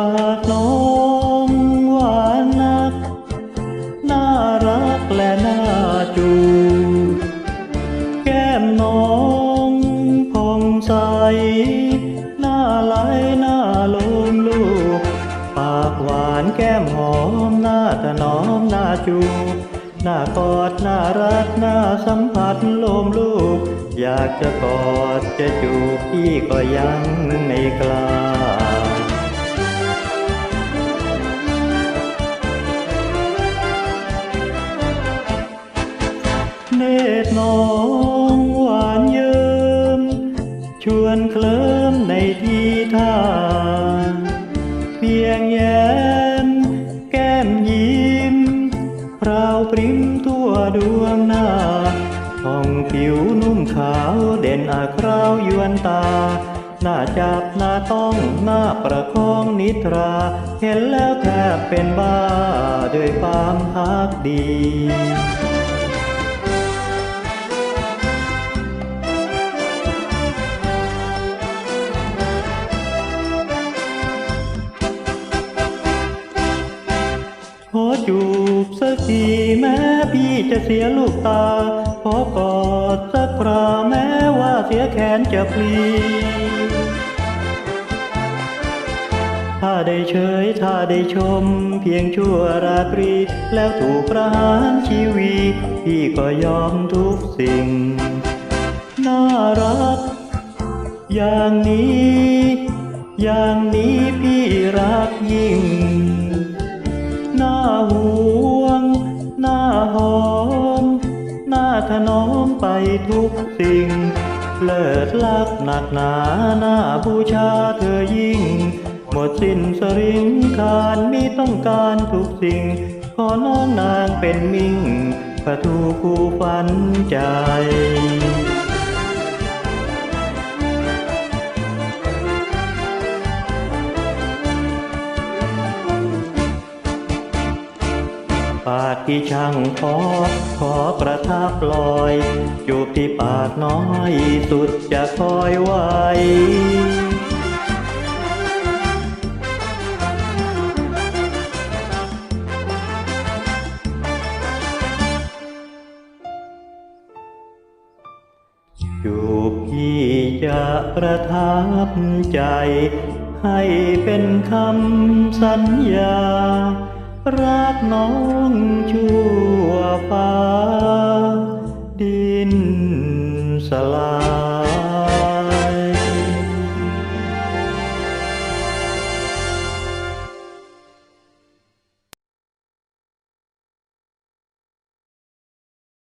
ปากน้องหวานนัก น่ารักและน่าจูแก้มน้องผ่องใส หน้าไหลหน้าลูมลูก ปากหวานแก้มหอมหน้าถนอมหน้าจูหน้ากอดน่ารักหน้าสัมผัสลมลูก อยากจะกอดจะจูบพี่ก็ยังไม่กล้า เนตรน้องหวานเยิ้มชวนเคลิ้มในที่ท่า เพียงแย้มแก้มยิ้มพราวปริ้มทั่วดวงหน้าผ่องผิวนุ่มขาวเด่นอาคราวยวนตาหน้าจับหน้าต้องหน้าประคองนิทรา เห็นแล้วแทบเป็นบ้าด้วยความพักดี จูบสักทีแม้พี่จะเสียลูกตา ขอกอดสักคราแม้ว่าเสียแขนจะพลีถ้าได้เฉยถ้าได้ชม เพียงชั่วราตรี แล้วถูกประหารชีวีพี่ก็ยอมทุกสิ่ง น่ารัก อย่างนี้ อย่างนี้พี่รักยิ่ง ถนอมไปทุกสิ่ง เลิศลักหนักหนาหน้าบูชาเธอยิ่ง หมดสิ้นสริงคารมีต้องการทุกสิ่ง ขอน้องนางเป็นมิ่งประตูคู่ฝันใจ ปากที่ช่างขอขอประทับลอย จูบที่ปากน้อยสุดจะคอยไว้จูบที่จะประทับใจ ให้เป็นคำสัญญา รักน้องชั่วฟ้า ดินสลาย